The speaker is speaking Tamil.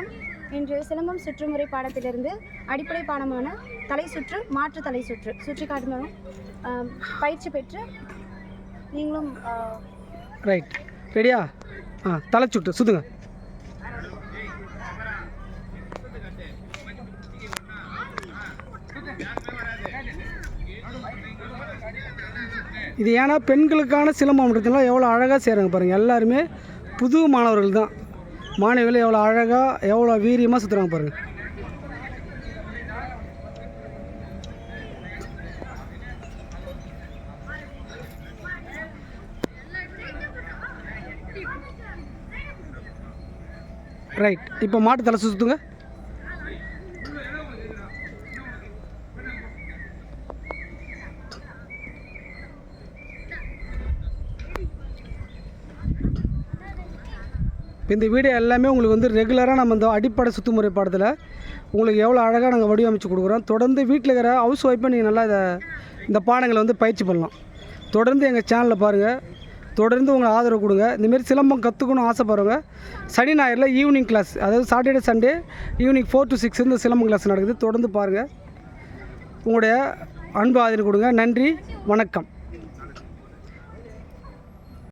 வணக்கம். இன்று சிலம்பம் சுற்றுமுறை பாடத்திலிருந்து அடிப்படை பாடமான தலை சுற்று மாற்று தலை சுற்று சுற்றி காட்டும் பயிற்சி பெற்று நீங்களும் ரைட் ரெடியா ஆ தலை சுற்று சுத்துங்க. இது ஏன்னா பெண்களுக்கான சிலம்பம்ன்றதுனால எவ்வளோ அழகாக செய்கிறாங்க பாருங்கள் எல்லாருமே புது மாணவர்கள் தான். மாணவிகள் எவ்வளோ அழகாக எவ்வளோ வீரியமாக சுற்றுறாங்க பாருங்கள் ரைட் இப்போ மாட்டு தலை சுற்றுங்க இப்போ இந்த வீடியோ எல்லாமே உங்களுக்கு வந்து ரெகுலராக நம்ம இந்த அடிப்படை சுத்துமுறை பாடத்தில் உங்களுக்கு எவ்வளோ அழகாக நாங்கள் வடிவமைச்சு கொடுக்குறோம். தொடர்ந்து வீட்டில் இருக்கிற ஹவுஸ் ஒய்ஃபை நீங்கள் நல்லா இதை இந்த பாடங்களை வந்து பயிற்சி பண்ணலாம். தொடர்ந்து எங்கள் சேனலில் பாருங்கள் தொடர்ந்து உங்களை ஆதரவு கொடுங்க. இந்தமாரி சிலம்பம் கற்றுக்கணும் ஆசைப்படுறவங்க சனி ஞாயிறில் ஈவினிங் கிளாஸ் அதாவது Saturday Sunday evening four to six இந்த சிலம்பம் கிளாஸ் நடக்குது. தொடர்ந்து பாருங்கள் உங்களுடைய அன்பு ஆதரவு கொடுங்க. நன்றி. வணக்கம்.